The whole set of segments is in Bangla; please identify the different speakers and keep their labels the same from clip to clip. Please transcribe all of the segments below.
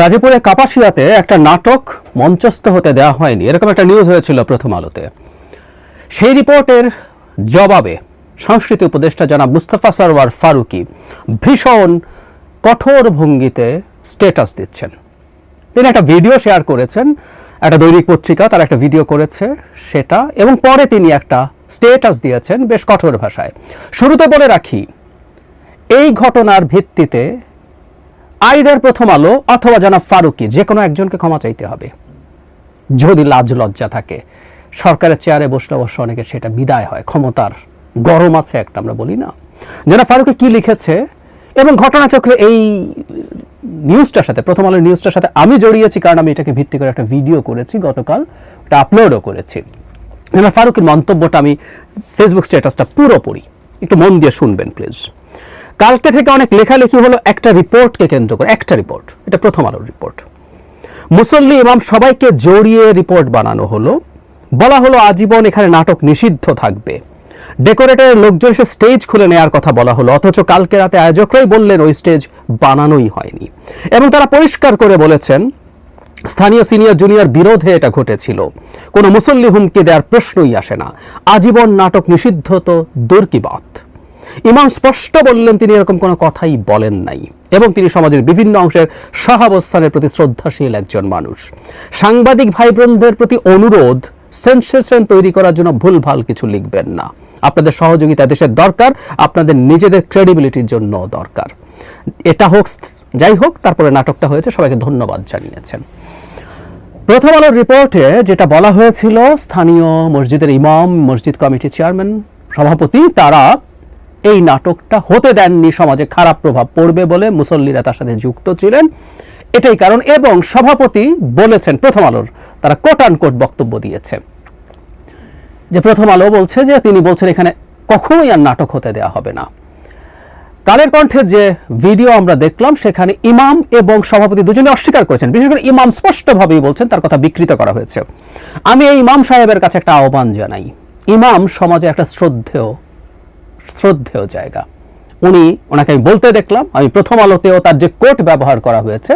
Speaker 1: গাজীপুরে কাপাসিয়াতে একটা নাটক মঞ্চস্থ হতে দেওয়া হয়নি। এরকম একটা নিউজ হয়েছিল প্রথম আলোতে। সেই রিপোর্টের জবাবে সংস্কৃতি উপদেষ্টা জানা মুস্তাফা সরওয়ার ফারুকি ভীষণ কঠোর ভঙ্গিতে স্টেটাস দিচ্ছেন। তিনি একটা ভিডিও শেয়ার করেছেন, একটা দৈনিক পত্রিকা তার একটা ভিডিও করেছে সেটা, এবং পরে তিনি একটা স্টেটাস দিয়েছেন বেশ কঠোর ভাষায়। শুরুতে বলে রাখি, এই ঘটনার ভিত্তিতে আইদার প্রথম আলো অথবা জনাব ফারুকি, যে কোনো একজনকে ক্ষমা চাইতে হবে। যদি লাজ লজ্জা থাকে, সরকারের চেয়ারে বসলে অবশ্য অনেকের সেটা বিদায় হয়, ক্ষমতার গরম আছে একটা, আমরা বলি না। জনাব ফারুকি কি লিখেছে? এবং ঘটনাচক্রে এই নিউজটার সাথে, প্রথম আলোর নিউজটার সাথে আমি জড়িয়েছি, কারণ আমি এটাকে ভিত্তি করে একটা ভিডিও করেছি, গতকাল এটা আপলোডও করেছি। জনাব ফারুকের মন্তব্যটা আমি ফেসবুক স্ট্যাটাসটা পুরোপুরি, একটু মন দিয়ে শুনবেন প্লিজ কালকে থেকে অনেক লেখালেখি হলো, একটা রিপোর্টকে কেন্দ্র করে, একটা রিপোর্ট, এটা প্রথম আলোর রিপোর্ট। মুসল্লি ইমাম সবাইকে জড়িয়ে রিপোর্ট বানানো হলো। বলা হলো, আজীবন এখানে নাটক নিষিদ্ধ থাকবে। ডেকোরেটরের লোকজন এসে স্টেজ খুলে নেওয়ার কথা বলা হলো, অথচ কালকে রাতে আয়োজকরাই বললেন, ওই স্টেজ বানানোই হয়নি। এবং তারা পরিষ্কার করে বলেছেন, স্থানীয় সিনিয়র জুনিয়র বিরোধে এটা ঘটেছিল। কোনো মুসল্লি হুমকি দেওয়ার প্রশ্নই আসে না। আজীবন নাটক নিষিদ্ধ তো দূর কি বাত। ইমাম স্পষ্ট বললেন, তিনি এরকম কোনো কথাই বলেন নাই। এবং তিনি সমাজের বিভিন্ন অংশের সহাবস্থানের প্রতি শ্রদ্ধাশীল একজন মানুষ। সাংবাদিক ভাই বোনদের প্রতি অনুরোধ, সেন্সেশন তৈরি করার জন্য ভুলভাল কিছু লিখবেন না। আপনাদের সহযোগিতা দেশের দরকার, আপনাদের নিজেদের ক্রেডিবিলিটির জন্য দরকার। এটা হোক, যাই হোক, তারপরে নাটকটা হয়েছে, সবাইকে ধন্যবাদ জানিয়েছেন। প্রথম আলোর রিপোর্টে যেটা বলা হয়েছিল, স্থানীয় মসজিদের ইমাম, মসজিদ কমিটির চেয়ারম্যান সভাপতি, তারা এই নাটকটা হতে দেননি, সমাজে খারাপ প্রভাব পড়বে বলে মুসল্লিরা তার সাথে যুক্ত ছিলেন। এটাই কারণ, এবং সভাপতি বলেছেন, প্রথম আলোর তারা কোট কোট বক্তব্য দিয়েছে। যে প্রথম আলো বলছে যে, তিনি বলছেন, এখানে কখনোই আর নাটক হতে দেওয়া হবে না। কালের কণ্ঠের যে ভিডিও আমরা দেখলাম, সেখানে ইমাম এবং সভাপতি দুজনে অস্বীকার করেছেন। বিশেষ করে ইমাম স্পষ্টভাবেই বলছেন, তার কথা বিকৃত করা হয়েছে। আমি এই ইমাম সাহেবের কাছে একটা আহ্বান জানাই। ইমাম সমাজে একটা শ্রদ্ধেয় শ্রদ্ধেয় জায়গা। উনি, ওনাকে আমি বলতে দেখলাম, আমি প্রথম আলোতেও তার যে কোট ব্যবহার করা হয়েছে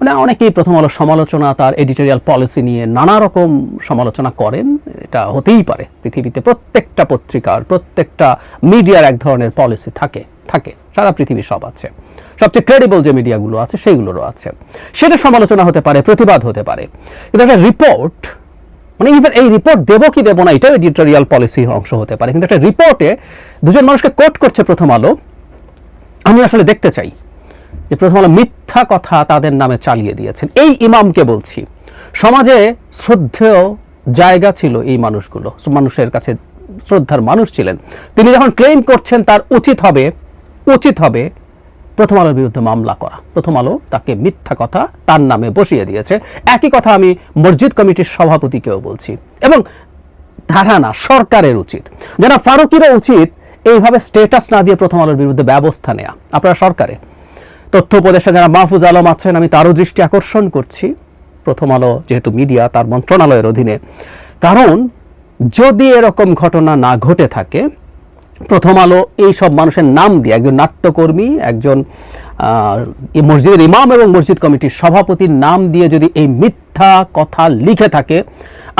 Speaker 1: মানে অনেকেই প্রথম আলো সমালোচনা, তার এডিটোরিয়াল পলিসি নিয়ে নানা রকম সমালোচনা করেন, এটা হতেই পারে। পৃথিবীতে প্রত্যেকটা পত্রিকার, প্রত্যেকটা মিডিয়ার এক ধরনের পলিসি থাকে থাকে। সারা পৃথিবী সব আছে। সবচেয়ে ক্রেডিবল যে মিডিয়াগুলো আছে, সেইগুলোরও আছে। সেটা সমালোচনা হতে পারে, প্রতিবাদ হতে পারে। কিন্তু একটা রিপোর্ট মানে ইভেন এই রিপোর্ট দেবো কি দেবো না, এটাও এডিটোরিয়াল পলিসির অংশ হতে পারে। কিন্তু একটা রিপোর্টে দুজন মানুষকে কোট করছে প্রথম আলো, আমি আসলে দেখতে চাই যে প্রথম আলো মিথ্যা কথা তাদের নামে চালিয়ে দিয়েছেন। এই ইমামকে বলছি, সমাজে শ্রদ্ধেয় জায়গা ছিল এই মানুষগুলো, মানুষের কাছে শ্রদ্ধার মানুষ ছিলেন। তিনি যখন ক্লেম করছেন তার উচিত হবে উচিত হবে প্রথম আলোর বিরুদ্ধে মামলা করা। প্রথম আলো তাকে মিথ্যা কথা তার নামে বসিয়ে দিয়েছে। একই কথা আমি মসজিদ কমিটির সভাপতিকেও বলছি। এবং ধারা না, সরকারের উচিত। যারা ফারুকিরও উচিত এইভাবে স্টেটাস না দিয়ে প্রথম আলোর বিরুদ্ধে ব্যবস্থা নেয়া। আপনারা সরকারে। তথ্য উপদেষ্টা যারা মাহফুজ আলম আছেন, আমি তারও দৃষ্টি আকর্ষণ করছি। প্রথম আলো যেহেতু মিডিয়া, তার মন্ত্রণালয়ের অধীনে। কারণ যদি এরকম ঘটনা না ঘটে থাকে প্রথম আলো, এই সব মানুষের নাম দিয়ে একজন নাট্যকর্মী, একজন মসজিদের ইমাম এবং মসজিদ কমিটির সভাপতির নাম দিয়ে যদি এই মিথ্যা কথা লিখে থাকে,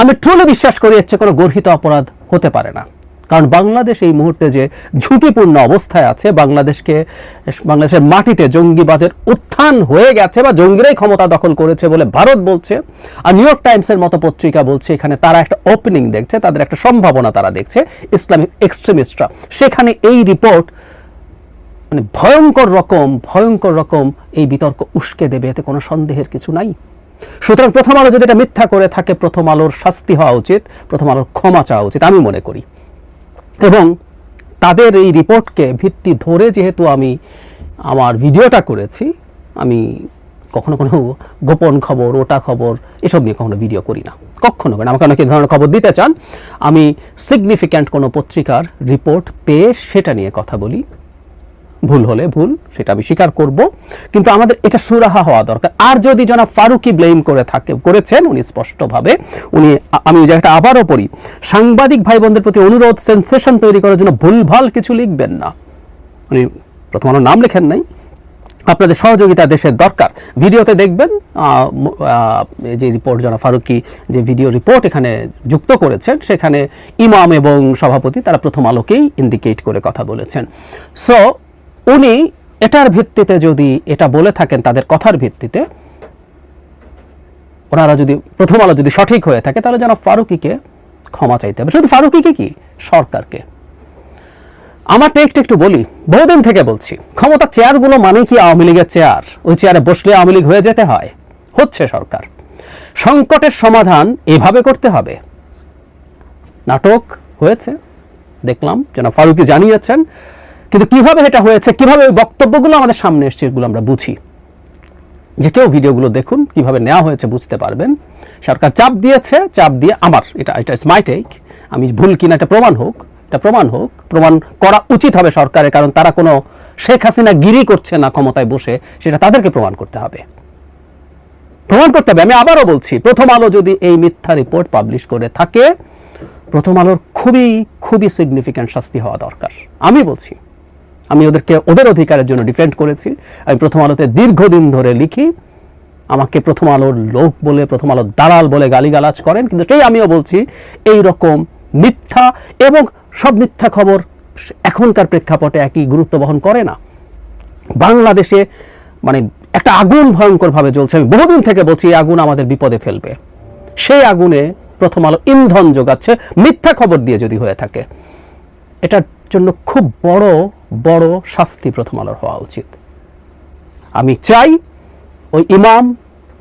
Speaker 1: আমি ট্রুলে বিশ্বাস করি চেয়ে কোনো গর্হিত অপরাধ হতে পারে না। কারণ বাংলাদেশ এই মুহূর্তে যে ঝুঁকিপূর্ণ অবস্থায় আছে, বাংলাদেশকে, বাংলাদেশের মাটিতে জঙ্গিবাদের উত্থান হয়ে গেছে বা জঙ্গিরাই ক্ষমতা দখল করেছে বলে ভারত বলছে। আর নিউ ইয়র্ক টাইমসের মতো পত্রিকা বলছে, এখানে তারা একটা ওপেনিং দেখছে, তাদের একটা সম্ভাবনা তারা দেখছে, ইসলামিক এক্সট্রিমিস্টরা সেখানে এই রিপোর্ট মানে ভয়ঙ্কর রকম ভয়ঙ্কর রকম এই বিতর্ক উস্কে দেবে, এতে কোনো সন্দেহের কিছু নাই। সুতরাং প্রথম আলো যদি এটা মিথ্যা করে থাকে, প্রথম আলোর শাস্তি হওয়া উচিত, প্রথম আলোর ক্ষমা চাওয়া উচিত, আমি মনে করি। এবং তাদের এই রিপোর্টকে ভিত্তি ধরে যেহেতু আমি আমার ভিডিওটা করেছি, আমি কখনো কোনো গোপন খবর, ওটা খবর এসব নিয়ে কখনো ভিডিও করি না। কখনো না। আমাকে অনেকে ধরনের খবর দিতে চান। আমি সিগনিফিক্যান্ট কোনো পত্রিকার রিপোর্ট পেয়ে সেটা নিয়ে কথা বলি। ভুল হলে ভুল, সেটা আমি স্বীকার করব। কিন্তু আমাদের এটা সুরাহা হওয়া দরকার। আর যদি জনাব ফারুকি ব্লেম করে থাকে, করেছেন, উনি স্পষ্টভাবে, উনি আমি ওই জায়গাটা আবারও পড়ি, সাংবাদিক ভাই বোনদের প্রতি অনুরোধ সেন্সেশন তৈরি করার জন্য ভুলভাল কিছু লিখবেন না। উনি প্রথম আলোর নাম লেখেন নাই। আপনাদের সহযোগিতা দেশের দরকার। ভিডিওতে দেখবেন যে রিপোর্ট জনা ফারুকি যে ভিডিও রিপোর্ট এখানে যুক্ত করেছেন, সেখানে ইমাম এবং সভাপতি তারা প্রথম আলোকেই ইন্ডিকেট করে কথা বলেছেন। সো উনি এটার ভিত্তিতে যদি এটা বলে থাকেন, তাদের কথার ভিত্তিতে, ওনারা যদি, প্রথম আলো যদি সঠিক হয়ে থাকে, তাহলে যেন ফারুকিকে ক্ষমা চাইতে হবে। শুধু ফারুকিকে কি? সরকারকে। আমার টেক্সট একটু বলি। বহুদিন থেকে বলছি, ক্ষমতা চেয়ারগুলো মানে কি আওয়ামী লীগের চেয়ার? ওই চেয়ারে বসলে আওয়ামী লীগ হয়ে যেতে হয়। হচ্ছে সরকার। সংকটের সমাধান এভাবে করতে হবে। নাটক হয়েছে। দেখলাম যেন ফারুকি জানিয়েছেন কিন্তু কীভাবে এটা হয়েছে, কীভাবে ওই বক্তব্যগুলো আমাদের সামনে এসছে, এগুলো আমরা বুঝি। যে কেউ ভিডিওগুলো দেখুন, কীভাবে নেওয়া হয়েছে বুঝতে পারবেন। সরকার চাপ দিয়েছে, চাপ দিয়ে আমার, এটা এটা ইস মাই টেক আমি ভুল কিনা এটা প্রমাণ হোক, এটা প্রমাণ হোক, প্রমাণ করা উচিত হবে সরকারের, কারণ তারা কোনো শেখ হাসিনা গিরি করছে না ক্ষমতায় বসে, সেটা তাদেরকে প্রমাণ করতে হবে। প্রমাণ করতে হবে, আমি আবারও বলছি, প্রথম আলো যদি এই মিথ্যা রিপোর্ট পাবলিশ করে থাকে, প্রথম আলোর খুবই খুবই সিগনিফিক্যান্ট শাস্তি হওয়া দরকার। আমি বলছি আমি ওদেরকে, ওদের অধিকারের জন্য ডিফেন্ড করেছি। আমি প্রথম আলোতে দীর্ঘদিন ধরে লিখি, আমাকে প্রথম আলোর লোক বলে, প্রথম আলোর দালাল বলে গালিগালাজ করেন, কিন্তু সেই আমিও বলছি, এই রকম মিথ্যা এবং সব মিথ্যা খবর এখনকার প্রেক্ষাপটে একই গুরুত্ব বহন করে না। বাংলাদেশে মানে একটা আগুন ভয়ঙ্করভাবে জ্বলছে। আমি বহুদিন থেকে বলছি, এই আগুন আমাদের বিপদে ফেলবে। সেই আগুনে প্রথম আলো ইন্ধন যোগাচ্ছে, মিথ্যা খবর দিয়ে যদি হয়ে থাকে। এটার জন্য খুব বড় বড় শাস্তি প্রথম আলোর হওয়া উচিত। আমি চাই ওই ইমাম,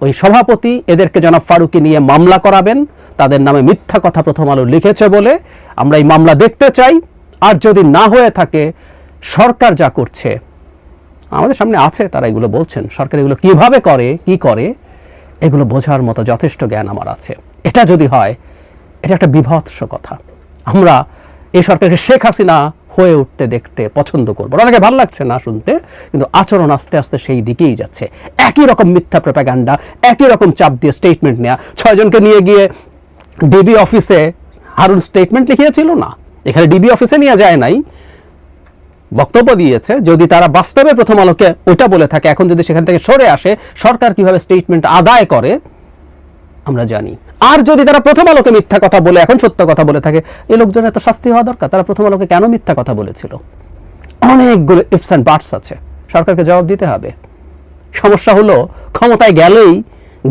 Speaker 1: ওই সভাপতি এদেরকে জনাব ফারুকি নিয়ে মামলা করাবেন, তাদের নামে মিথ্যা কথা প্রথম আলো লিখেছে বলে আমরা এই মামলা দেখতে চাই। আর যদি না হয়ে থাকে, সরকার যা করছে, আমাদের সামনে আছে, তারা এগুলো বলছেন। সরকার এগুলো কীভাবে করে, কি করে, এগুলো বোঝার মতো যথেষ্ট জ্ঞান আমার আছে। এটা যদি হয়, এটা একটা বিভৎস কথা। আমরা এই সরকারকে শেখ হাসিনা হয়ে উঠতে দেখতে পছন্দ করব অনেকে ভালো লাগছে না শুনতে, কিন্তু আচরণ আস্তে আস্তে সেই দিকেই যাচ্ছে। একই রকম মিথ্যা প্রপাগান্ডা একই রকম চাপ দিয়ে স্টেটমেন্ট নেওয়া ছয়জনকে নিয়ে গিয়ে ডিবি অফিসে হারুন স্টেটমেন্ট লিখিয়েছিল না? এখানে ডিবি অফিসে নিয়ে যায় নাই। বক্তব্য দিয়েছে, যদি তারা বাস্তবে প্রথম আলোকে ওটা বলে থাকে, এখন যদি সেখান থেকে সরে আসে, সরকার কীভাবে স্টেটমেন্ট আদায় করে, আমরা জানি। আর যদি তারা প্রথম আলোকে মিথ্যা কথা বলে, এখন সত্য কথা বলে থাকে, এই লোকজনের এত শাস্তি হওয়া দরকার? তারা প্রথম আলোকে কেন মিথ্যা কথা বলেছিল? অনেকগুলো ইফস অ্যান্ড বার্টস আছে। সরকারকে জবাব দিতে হবে। সমস্যা হলো, ক্ষমতায় গেলেই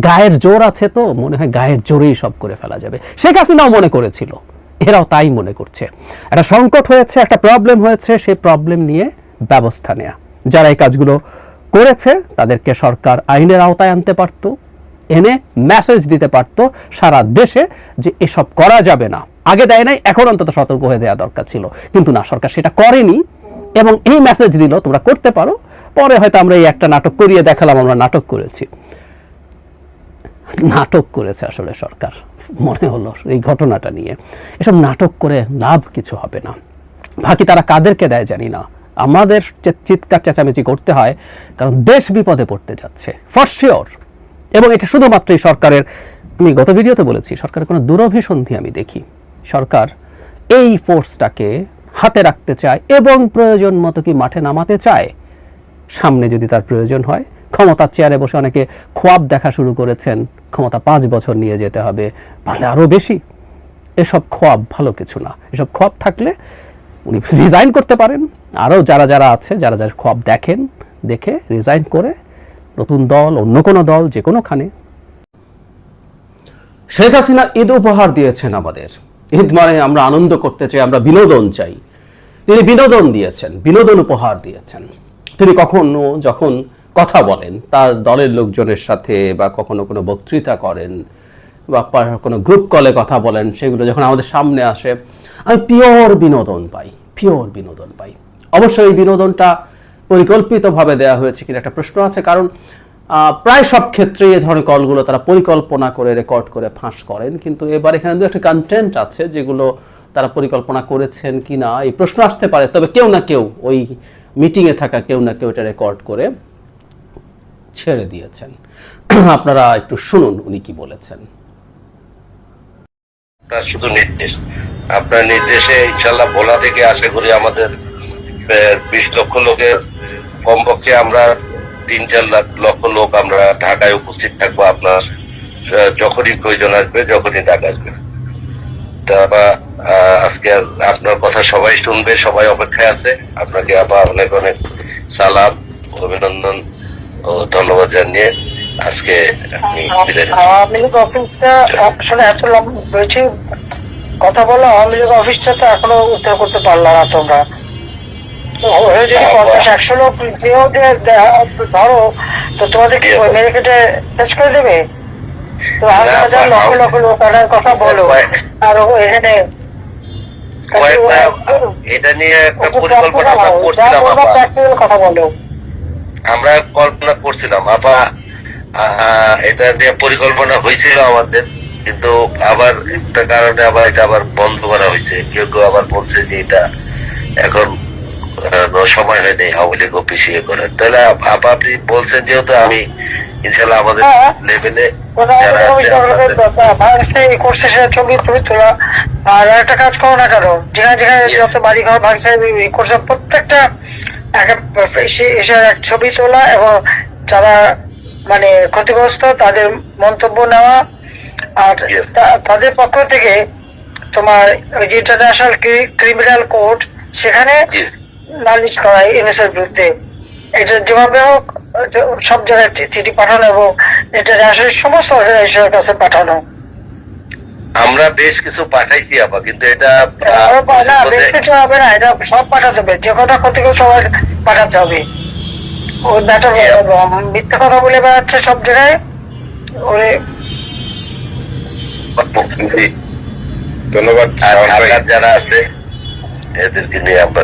Speaker 1: গায়ের জোর আছে তো, মনে হয় গায়ের জোরেই সব করে ফেলা যাবে। শেখ হাসিনাও মনে করেছিল। এরাও তাই মনে করছে। একটা সংকট হয়েছে, একটা প্রবলেম হয়েছে, সেই প্রবলেম নিয়ে ব্যবস্থা নেয়া। যারা এই কাজগুলো করেছে, তাদেরকে সরকার আইনের আওতায় আনতে পারতো। এনে মেসেজ দিতে পারতো সারা দেশে যে এসব করা যাবে না। আগে দেয় নাই, এখন অন্তত সতর্ক হয়ে দেওয়া দরকার ছিল। কিন্তু না, সরকার সেটা করেনি এবং এই মেসেজ দিল, তোমরা করতে পারো। পরে হয়তো আমরা এই একটা নাটক করিয়ে দেখালাম, আমরা নাটক করেছি। নাটক করেছে আসলে সরকার, মনে হলো এই ঘটনাটা নিয়ে। এসব নাটক করে লাভ কিছু হবে না। বাকি তারা কাদেরকে দেয় জানি না। আমাদের চিৎকার চেঁচামেচি করতে হয়, কারণ দেশ বিপদে পড়তে যাচ্ছে ফর শিওর এবং এটা শুধুমাত্র এই সরকারের, আমি গত ভিডিওতে বলেছি, সরকারের কোনো দুরভিসন্ধি আমি দেখি। সরকার এই ফোর্সটাকে হাতে রাখতে চায় এবং প্রয়োজন মতো কি মাঠে নামাতে চায়? সামনে যদি তার প্রয়োজন হয়, ক্ষমতার চেয়ারে বসে অনেকে খোয়াব দেখা শুরু করেছেন, ক্ষমতা পাঁচ বছর নিয়ে যেতে হবে, পারলে আরও বেশি। এসব খোয়াব ভালো কিছু না। এসব খোয়াব থাকলে উনি রিজাইন করতে পারেন। আরও যারা যারা আছে, যারা যারা খোয়াব দেখেন, দেখে রিজাইন করে নতুন দল অন্য কোনো দল যে কোনোখানে। শেখ হাসিনা ঈদ উপহার দিয়েছেন আমাদের। ঈদ মানে আমরা আনন্দ করতে চাই, আমরা বিনোদন চাই। তিনি বিনোদন দিয়েছেন, বিনোদন উপহার দিয়েছেন। তিনি কখনো যখন কথা বলেন, তার দলের লোকজনের সাথে বা কখনো কোনো বক্তৃতা করেন বা কোনো গ্রুপ কলে কথা বলেন, সেগুলো যখন আমাদের সামনে আসে, আমি পিওর বিনোদন পাই পিওর বিনোদন পাই। অবশ্যই এই বিনোদনটা পরিকল্পিতভাবে দেওয়া হয়েছে কিনা একটা প্রশ্ন আছে, কারণ প্রায় সব ক্ষেত্রেই এই ধরনের কলগুলো তারা পরিকল্পনা করে রেকর্ড করে ফাঁস করেন। কিন্তু এবার এখানে দু একটা কন্টেন্ট আছে যেগুলো তারা পরিকল্পনা করেছেন কি না এই প্রশ্ন আসতে পারে। তবে কেউ না কেউ ওই মিটিংয়ে থাকা কেউ না কেউ এটা রেকর্ড করে ছেড়ে দিয়েছেন। আপনারা একটু শুনুন উনি কি বলেছেন।
Speaker 2: শুধু নির্দেশ। আপনার নির্দেশে ইনশাল্লাহ ভোলা থেকে আশা করি আমাদের বিশ লক্ষ লোকের কমপক্ষে আমরা তিন চার লাখ লক্ষ লোক আমরা ঢাকায় উপস্থিত থাকব আপনার যখনই প্রয়োজন আসবে যখনই ডাক আসবে। তা আবার, আহ, আজকে আপনার কথা সবাই শুনবে সবাই অপেক্ষায় আছে। আপনাকে আবার অনেক অনেক সালাম অভিনন্দন ও ধন্যবাদ জানিয়ে আজকে।
Speaker 3: আওয়ামী কথা বলো আওয়ামী লীগ অফিসটা তো এখনও উদ্ধার করতে পারলাম না তোমরা। ওরা যদি পঞ্চাশ একশো লোক যেও যে ধরো তো তোমাদের কি মেরে কেটে শেষ করে দেবে? তো হাজার হাজার লক্ষ লক্ষ লোক আনার কথা বলো। আর এখানে
Speaker 2: এটা নিয়ে একটা পরিকল্পনা আমরা করছিলাম
Speaker 3: কথা বলো।
Speaker 2: আমরা কল্পনা করছিলাম আপা আহ, এটা নিয়ে পরিকল্পনা হয়েছিল আমাদের কিন্তু আবার একটা কারণে আবার এটা আবার বন্ধ করা হয়েছে। কেউ কেউ আবার বলছে যে এটা এখন সময় হয়নি আওয়ামী লীগ অফিস ইয়ে তাহলে আপনি বলছেন যেহেতু আমি ইনশাল্লাহ আমাদের
Speaker 3: হ্যাঁ।
Speaker 2: লেভেলে
Speaker 3: তোলা আর একটা কাজ করো না কেন যেখানে যেখানে যত বাড়ি ঘর ভাঙছে করছে প্রত্যেকটা এক ছবি তোলা এবং যারা মানে ক্ষতিগ্রস্ত তাদের মন্তব্য নেওয়া। আর তা- তাদের পক্ষ থেকে তোমার ওই যে ইন্টারন্যাশনাল ক্রিমিনাল কোর্ট সেখানে নালিশ করা এনএসএর বিরুদ্ধে। এটা যেভাবে হোক সব জায়গায় চিঠি পাঠানো এবং এটা আসলে সমস্ত অর্গানাইজেশনের কাছে পাঠানো।
Speaker 2: আমরা বেশ কিছু পাঠাইছি আপা কিন্তু এটা
Speaker 3: আরও পা- না বেশ কিছু হবে না এটা সব পাঠাতে হবে। যে কটা ক্ষতিগ্রস্ত সবাই পাঠাতে হবে। ওই ব্যাটা মিথ্যা কথা বলে বেড়াচ্ছে সব জায়গায়। ওরে।
Speaker 4: ধন্যবাদ
Speaker 2: যারা আছে এদেরকে নিয়ে আমরা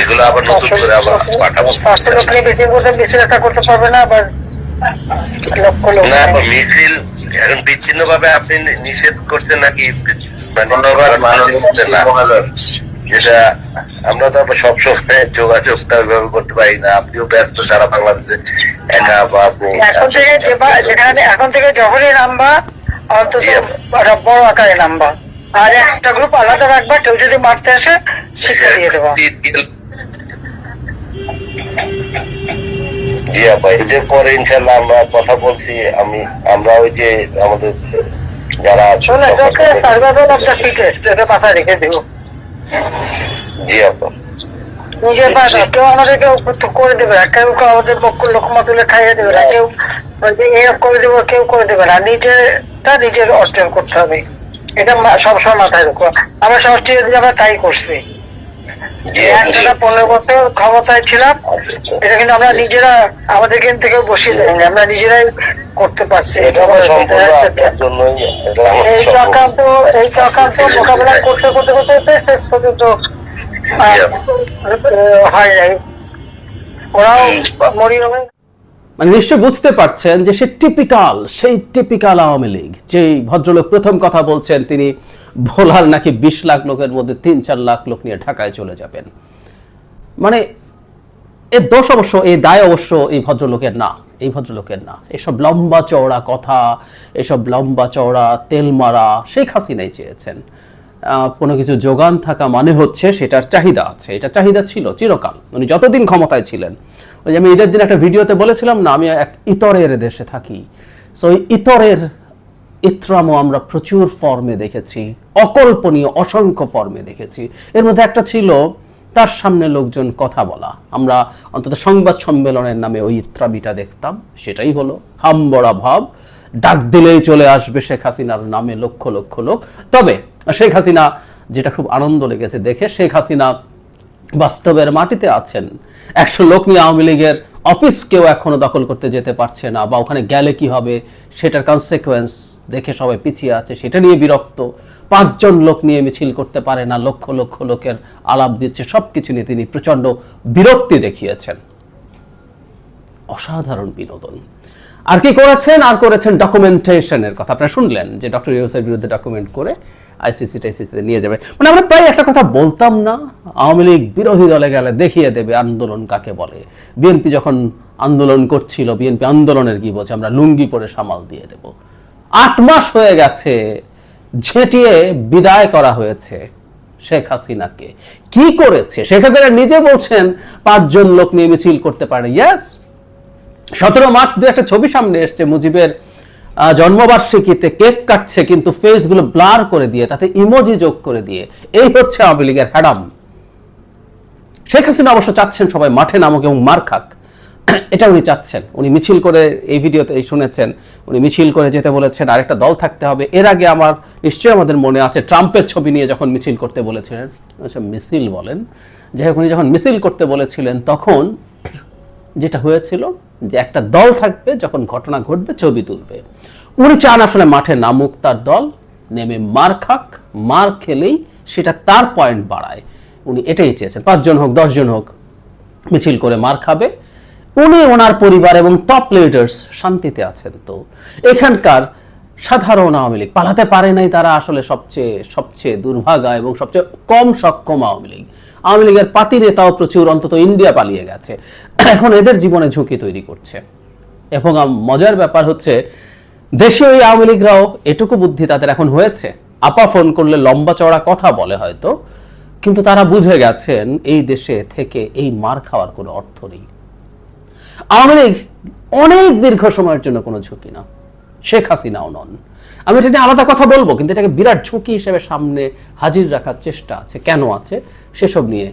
Speaker 2: এগুলো আবার নতুন করে আবার পাঠাবো
Speaker 3: পাঁচশো লোক নিয়ে বেশি করতে একটা করতে পারবে না আবার লক্ষ লোক
Speaker 2: না মিছিল এখন বিচ্ছিন্ন ভাবে আপনি নিষেধ করছেন নাকি? মানে। যেটা আমরা তো আবার সবসময় যোগাযোগটা ওইভাবে করতে পারি না। আপনিও ব্যস্ত সারা বাংলাদেশে একা বা আপনি
Speaker 3: এখন থেকে যেখানে এখন থেকে যখনই নামবা অন্তত একটা বড় আকারে নামবা। আর একটা গ্রুপ আলাদা রাখবা কেউ যদি মারতে আসে শিক্ষা দিয়ে দেবো।
Speaker 2: জি আপা এদের পরে ইনশাল্লাহ আমরা কথা বলছি আমি আমরা ওই যে আমাদের যারা
Speaker 3: মাথায় রেখে দিও।
Speaker 2: জি আপা
Speaker 3: নিজের পাশে কেউ আমাদেরকে করে দেবে না। কেউ কেউ আমাদের পক্ষ লোকমা তুলে খাইয়ে দেবে না। কেউ এ করে দেবো কেউ করে দেবে না। নিজেরটা নিজের অর্জন করতে হবে। এটা সবসময় মাথায় রাখো। আমরা ষষ্ঠী যদি আমরা তাই করছি।
Speaker 2: জি
Speaker 3: একটানা পনেরো বছর ক্ষমতায় ছিলাম এটা কিন্তু আমরা নিজেরা আমাদের এখান থেকে বসিয়ে দেয়নি আমরা নিজেরাই করতে পারছি। এই চক্রান্ত এই চক্রান্ত মোকাবেলা করতে করতে করতে শেষ পর্যন্ত হয় নাই। ওরাও মরি হবে
Speaker 1: মানে নিশ্চয় বুঝতে পারছেন যে সে টিপিক্যাল সেই টিপিক্যাল আওয়ামী লীগ, যেই ভদ্রলোক প্রথম কথা বলছেন, তিনি ভোলার নাকি বিশ লাখ লোকের মধ্যে তিন, চার লাখ লোক নিয়ে ঢাকায় চলে যাবেন। মানে এর দোষ অবশ্য এই দায় অবশ্য এই ভদ্রলোকের না, এই ভদ্রলোকের না। এসব লম্বা চওড়া কথা, এসব লম্বা চওড়া তেল মারা শেখ হাসিনাই চেয়েছেন। কোনো কিছু যোগান থাকা মানে হচ্ছে সেটার চাহিদা আছে। এটা চাহিদা ছিল চিরকাল। উনি যতদিন ক্ষমতায় ছিলেন ওই আমি ঈদের দিন একটা ভিডিওতে বলেছিলাম না, আমি এক ইতরের দেশে থাকি। সো ইতরের ইত্রামও আমরা প্রচুর ফর্মে দেখেছি, অকল্পনীয়, অসংখ্য ফর্মে দেখেছি। এর মধ্যে একটা ছিল, তার সামনে লোকজন কথা বলা। আমরা অন্তত সংবাদ সম্মেলনের নামে ওই ইত্রাবিটা দেখতাম, সেটাই হলো, হামবড়া ভাব, ডাক দিলেই চলে আসবে শেখ হাসিনার নামে লক্ষ লক্ষ লোক। তবে শেখ হাসিনা, যেটা খুব আনন্দ লেগেছে দেখে, শেখ হাসিনা বাস্তবের মাটিতে আছেন। একশো লোক নিয়ে আওয়ামী লীগের অফিস কেউ এখনও দখল করতে যেতে পারছে না বা ওখানে গেলে কি হবে সেটার কনসিকোয়েন্স দেখে সবাই পিছিয়ে আছে, সেটা নিয়ে বিরক্ত। পাঁচজন লোক নিয়ে মিছিল করতে পারে না, লক্ষ লক্ষ লোকের আলাপ দিচ্ছে সব কিছু নিয়ে তিনি প্রচণ্ড বিরক্তি দেখিয়েছেন। অসাধারণ বিনোদন। আর কি করেছেন? আর করেছেন ডকুমেন্টেশনের কথা। আপনারা শুনলেন যে ডক্টর ইউসের বিরুদ্ধে ডকুমেন্ট করে আইসিসি টাইসিসিতে নিয়ে যাবে। মানে আমরা প্রায় একটা কথা বলতাম না, আওয়ামী লীগ বিরোধী দলে গেলে দেখিয়ে দেবে আন্দোলন কাকে বলে। বিএনপি যখন আন্দোলন করছিল, বিএনপি আন্দোলনের কি বলছে, আমরা লুঙ্গি পরে সামাল দিয়ে দেব। আট মাস হয়ে গেছে, ঝেঁটিয়ে বিদায় করা হয়েছে শেখ হাসিনাকে। কি করেছে? শেখ হাসিনা নিজে বলছেন, পাঁচজন লোক নিয়ে মিছিল করতে পারে। ইয়েস সতেরো মার্চ দু একটা ছবি সামনে এসছে, মুজিবের জন্মবার্ষিকীতে কেক কাটছে, কিন্তু ফেসগুলো ব্লার করে দিয়ে, তাতে ইমোজি যোগ করে দিয়ে, এই হচ্ছে আওয়ামী লীগের হ্যাডাম শেখ হাসিনা অবশ্য চাচ্ছেন সবাই মাঠে নামক এবং মার খাক। এটা উনি চাচ্ছেন। উনি মিছিল করে এই ভিডিওতে শুনেছেন। উনি মিছিল করে যেতে বলেছেন, আরেকটা দল থাকতে হবে। এর আগে আমার, নিশ্চয়ই আমাদের মনে আছে, ট্রাম্পের ছবি নিয়ে যখন মিছিল করতে বলেছিলেন আচ্ছা মিছিল বলেন, যাই হোক, উনি যখন মিছিল করতে বলেছিলেন, তখন যেটা হয়েছিল যে একটা দল থাকবে যখন ঘটনা ঘটবে, ছবি তুলবে। উনি চান আসলে মাঠে নামুক তার দল, নেমে মার খাক, মার খেলেই সেটা তার পয়েন্ট বাড়ায়। উনি এটাই চেয়েছেন, পাঁচজন হোক, দশজন হোক, মিছিল করে মার খাবে। উনি ওনার পরিবার এবং টপ লিডার্স শান্তিতে আছেন তো। এখানকার সাধারণ আওয়ামী লীগ, পালাতে পারে নাই তারা আসলে সবচেয়ে সবচেয়ে দুর্ভাগা এবং সবচেয়ে কম সক্ষম আওয়ামী লীগ। আওয়ামী লীগের পাতি নেতাও প্রচুর, অন্তত ইন্ডিয়া পালিয়ে গেছে। এখন এদের জীবনে ঝুঁকি তৈরি করছে। এবং মজার ব্যাপার হচ্ছে দেশে ওই আওয়ামী লীগরাও এটুকু বুদ্ধি তাদের এখন হয়েছে। আপা ফোন করলে লম্বা চওড়া কথা বলে হয়তো, কিন্তু তারা বুঝে গেছেন, এই দেশে থেকে এই মার খাওয়ার কোনো অর্থ নেই। আওয়ামী লীগ অনেক দীর্ঘ সময়ের জন্য কোনো ঝুঁকি না। শেখ হাসিনাও নন। আমি এটা নিয়ে আলাদা কথা বলব, কিন্তু এটাকে বিরাট ঝুঁকি হিসেবে সামনে হাজির রাখার চেষ্টা আছে। কেন আছে? সেসব নিয়ে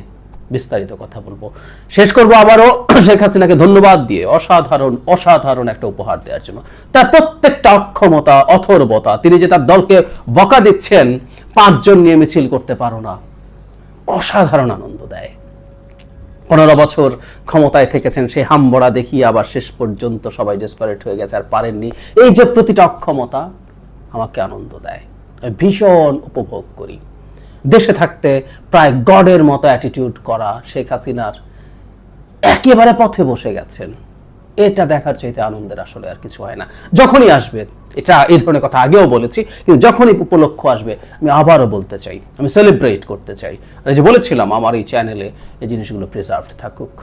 Speaker 1: বিস্তারিত কথা বলব। শেষ করব আবারও। শেখ হাসিনাকে ধন্যবাদ দিয়ে অসাধারণ অসাধারণ একটা উপহার দেওয়ার জন্য। তার প্রত্যেকটা অক্ষমতা, অথর্বতা, তিনি যে তার দলকে বকা দিচ্ছেন, পাঁচজন নিয়ে মিছিল করতে পারো না। অসাধারণ আনন্দ দেয়। পনেরো বছর ক্ষমতায় থেকেছেন, সেই হাম্বড়া দেখিয়ে আবার শেষ পর্যন্ত সবাই ডেসপারেট হয়ে গেছে, আর পারেননি। এই যে প্রতিটা অক্ষমতা আমাকে আনন্দ দেয়। ভীষণ উপভোগ করি। দেশে থাকতে প্রায় গডের মতো অ্যাটিটিউড করা শেখ হাসিনার একেবারে পথে বসে গেছেন। এটা দেখার চাইতে আনন্দের আসলে আর কিছু হয় না। যখনই আসবে, এটা এই ধরনের কথা আগেও বলেছি, কিন্তু যখনই উপলক্ষ আসবে, আমি আবারও বলতে চাই, আমি সেলিব্রেট করতে চাই। যে বলেছিলাম, আমার এই চ্যানেলে এই জিনিসগুলো প্রিজার্ভড থাকুক।